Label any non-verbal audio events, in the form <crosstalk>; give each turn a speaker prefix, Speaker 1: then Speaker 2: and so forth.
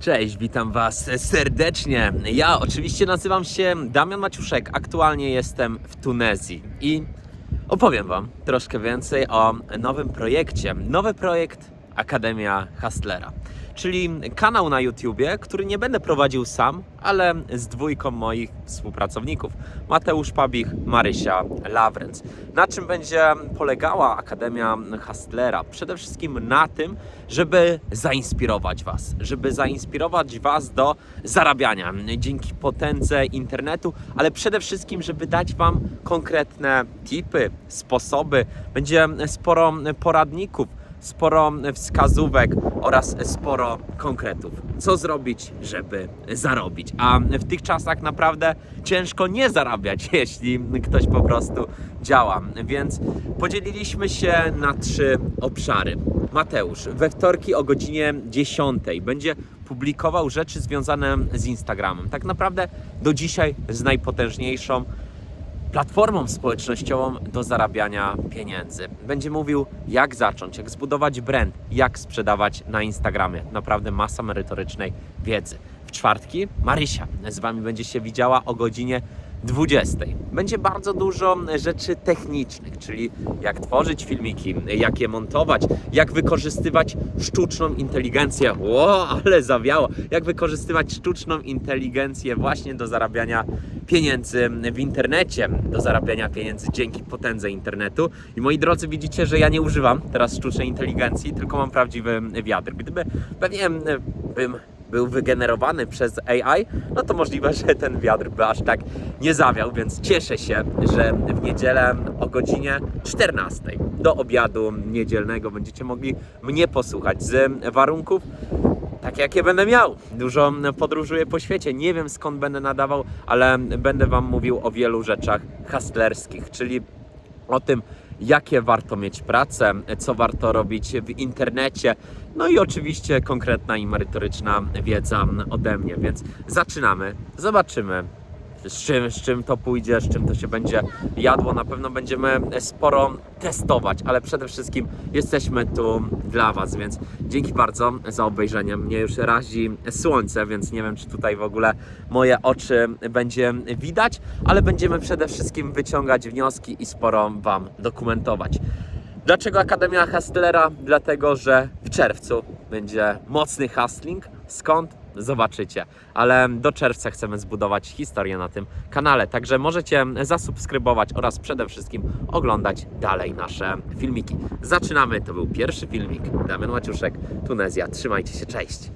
Speaker 1: Cześć, witam Was serdecznie. Ja oczywiście nazywam się Damian Maciuszek. Aktualnie jestem w Tunezji i opowiem Wam troszkę więcej o nowym projekcie. Nowy projekt Akademia Hustlera, czyli kanał na YouTubie, który nie będę prowadził sam, ale z dwójką moich współpracowników. Mateusz Pabich, Marysia Lawrenc. Na czym będzie polegała Akademia Hustlera? Przede wszystkim na tym, żeby zainspirować Was, żeby zainspirować Was do zarabiania dzięki potędze internetu, ale przede wszystkim, żeby dać Wam konkretne tipy, sposoby. Będzie sporo poradników, sporo wskazówek oraz sporo konkretów. Co zrobić, żeby zarobić? A w tych czasach naprawdę ciężko nie zarabiać, <laughs> jeśli ktoś po prostu działa. Więc podzieliliśmy się na trzy obszary. Mateusz we wtorki o godzinie 10 będzie publikował rzeczy związane z Instagramem. Tak naprawdę do dzisiaj z najpotężniejszą platformą społecznościową do zarabiania pieniędzy. Będzie mówił, jak zacząć, jak zbudować brand, jak sprzedawać na Instagramie. Naprawdę masa merytorycznej wiedzy. W czwartki Marysia z Wami będzie się widziała o godzinie 20. Będzie bardzo dużo rzeczy technicznych, czyli jak tworzyć filmiki, jak je montować, jak wykorzystywać sztuczną inteligencję. Ło, ale zawiało! Jak wykorzystywać sztuczną inteligencję właśnie do zarabiania pieniędzy w internecie, do zarabiania pieniędzy dzięki potędze internetu. I moi drodzy, widzicie, że ja nie używam teraz sztucznej inteligencji, tylko mam prawdziwy wiatr. Gdyby pewnie bym był wygenerowany przez AI, no to możliwe, że ten wiatr by aż tak nie zawiał, więc cieszę się, że w niedzielę o godzinie 14 do obiadu niedzielnego będziecie mogli mnie posłuchać z warunków tak jakie będę miał. Dużo podróżuję po świecie. Nie wiem skąd będę nadawał, ale będę Wam mówił o wielu rzeczach hustlerskich, czyli o tym, jakie warto mieć pracę, co warto robić w internecie. No i oczywiście konkretna i merytoryczna wiedza ode mnie, więc zaczynamy, zobaczymy. Z czym, z czym to pójdzie, z czym to się będzie jadło. Na pewno będziemy sporo testować, ale przede wszystkim jesteśmy tu dla Was, więc dzięki bardzo za obejrzenie. Mnie już razi słońce, więc nie wiem, czy tutaj w ogóle moje oczy będzie widać, ale będziemy przede wszystkim wyciągać wnioski i sporo Wam dokumentować. Dlaczego Akademia Hustlera? Dlatego, że w czerwcu będzie mocny hustling. Skąd? Zobaczycie. Ale do czerwca chcemy zbudować historię na tym kanale. Także możecie zasubskrybować oraz przede wszystkim oglądać dalej nasze filmiki. Zaczynamy. To był pierwszy filmik. Damian Łaciuszek, Tunezja. Trzymajcie się. Cześć.